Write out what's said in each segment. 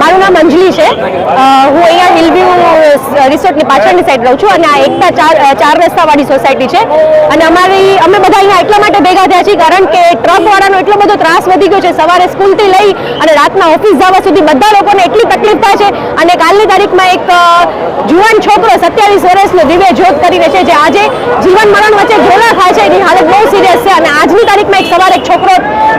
મારું નામ અંજલિ છે. રિસોર્ટની પાછળની સાઈડ રહું છું અને આ એકતા ચાર રસ્તાવાળી સોસાયટી છે. અને અમારી, અમે બધા અહીંયા એટલા માટે ભેગા થયા છીએ કારણ કે ટ્રકવાળાનો એટલો બધો ત્રાસ વધી ગયો છે. સવારે સ્કૂલથી લઈ અને રાતના ઓફિસ જવા સુધી બધા લોકોને એટલી તકલીફ થાય છે. અને કાલની તારીખમાં એક જુવાન છોકરો સત્યાવીસ વર્ષનો દિવ્ય જોત કરીને છે જે આજે જીવન મરણ વચ્ચે ઘોડા ખાય છે. એની હાલત બહુ સિરિયસ છે. અને આજની તારીખમાં એક સવારે એક છોકરો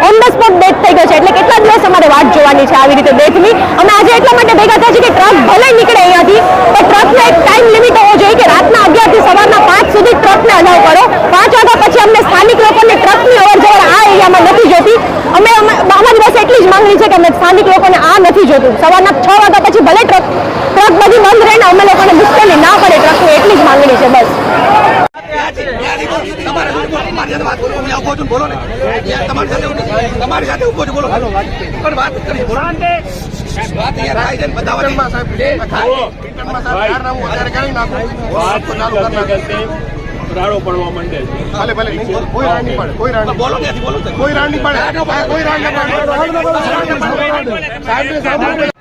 ઓન ધ સ્પોટ ડેથ થઈ ગયો છે. એટલે કેટલા દિવસ અમારે વાટ જોવાની છે આવી રીતે ડેથની અમે આજે એટલા માટે ભેગા થયા છે કે ટ્રક ભલે નીકળે અહીંયાથી પણ ટ્રકનો એક ટાઈમ લિમિટ હોવો જોઈએ કે રાતના અગિયારથી સવારના પાંચ સુધી ટ્રકને અલાઉ કરો પાંચ વાગ્યા પછી અમને સ્થાનિક લોકોને ટ્રકની અવર જવર આ એરિયામાં નથી જોતી અમે અમે- અમારી પાસે એટલી જ માંગણી છે કે અમે સ્થાનિક લોકોને આ નથી જોતું. સવારના છ વાગ્યા પછી ભલે ટ્રક ટ્રક બધી બંધ રહે ને અમે લોકોને મુશ્કેલી ના પડે ટ્રકની એટલી જ માંગણી છે બસ. તમારી સાથે કરું ઊભો છું બોલો. ને તમારી સાથે ઉભો- તમારી સાથે ઊભો છું બોલો પણ વાત કરી. વાત યાર થાય છે ને બતાવવાની. વાત કરતી કરતી રાડો પડવા માંડે છે. ભલે ભલે કોઈ રાડ નહીં પડે કોઈ રાડ નહીં બોલો ત્યાંથી બોલો પડે. કોઈ રાડ નહીં પડે. કોઈ રાડ નહીં પડે. સાહેબ સાહેબ.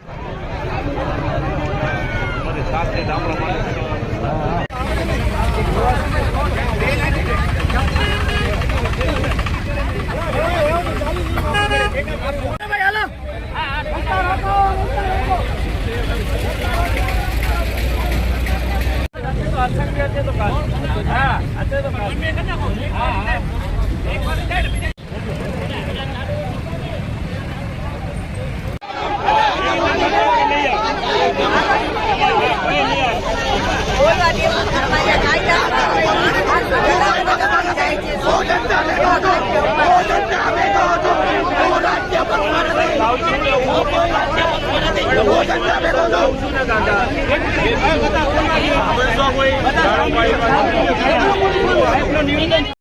我等下俾我做，我等下俾我做。